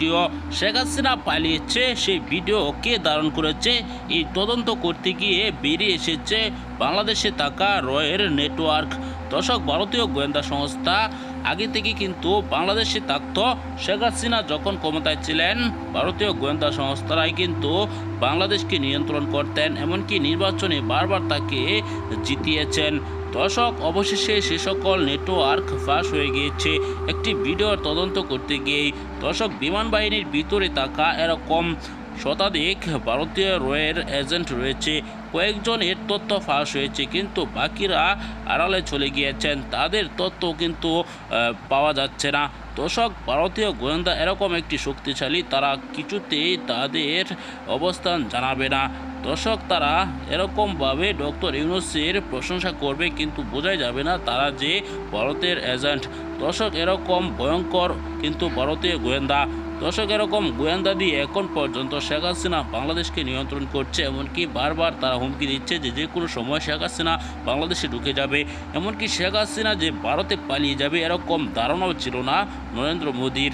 Video Sheikh Hasina পালিয়েছে, সেই video কে ধারণ করেছে। এই তদন্ত করতে গিয়ে বেরিয়ে এসেছে বাংলাদেশে থাকা রয়ের নেটওয়ার্ক। দর্শক, ভারতীয় গোয়েন্দা সংস্থা আগে থেকে কিন্তু বাংলাদেশে থাকত শেখ হাসিনা যখন ক্ষমতায় ছিলেন। ভারতীয় গোয়েন্দা সংস্থারাই কিন্তু বাংলাদেশকে নিয়ন্ত্রণ করতেন, এমনকি নির্বাচনে বারবার তাকে জিতিয়েছেন। দর্শক অবশেষে সে সকল নেটওয়ার্ক ফাঁস হয়ে গিয়েছে। একটি ভিডিওর তদন্ত করতে গিয়েই দর্শক বিমান বাহিনীর ভিতরে থাকা এরকম শতাধিক ভারতীয় রয়ের এজেন্ট রয়েছে। কয়েকজনের তথ্য ফাঁস হয়েছে, কিন্তু বাকিরা আড়ালে চলে গিয়েছেন। তাদের তথ্য কিন্তু পাওয়া যাচ্ছে না। দর্শক ভারতীয় গোয়েন্দা এরকম একটি শক্তিশালী, তারা কিছুতেই তাদের অবস্থান জানাবে না। দর্শক, তারা এরকমভাবে ডক্টর ইউনুসের প্রশংসা করবে কিন্তু বোঝাই যাবে না তারা যে ভারতের এজেন্ট। দর্শক, এরকম ভয়ঙ্কর কিন্তু ভারতীয় গোয়েন্দা। দর্শক, এরকম গোয়েন্দা দিয়ে এখন পর্যন্ত শেখ হাসিনা বাংলাদেশকে নিয়ন্ত্রণ করছে, এমনকি বারবার তারা হুমকি দিচ্ছে যে যে কোনো সময় শেখ হাসিনা বাংলাদেশে ঢুকে যাবে। এমনকি শেখ হাসিনা যে ভারতে পালিয়ে যাবে, এরকম ধারণাও ছিল না নরেন্দ্র মোদীর।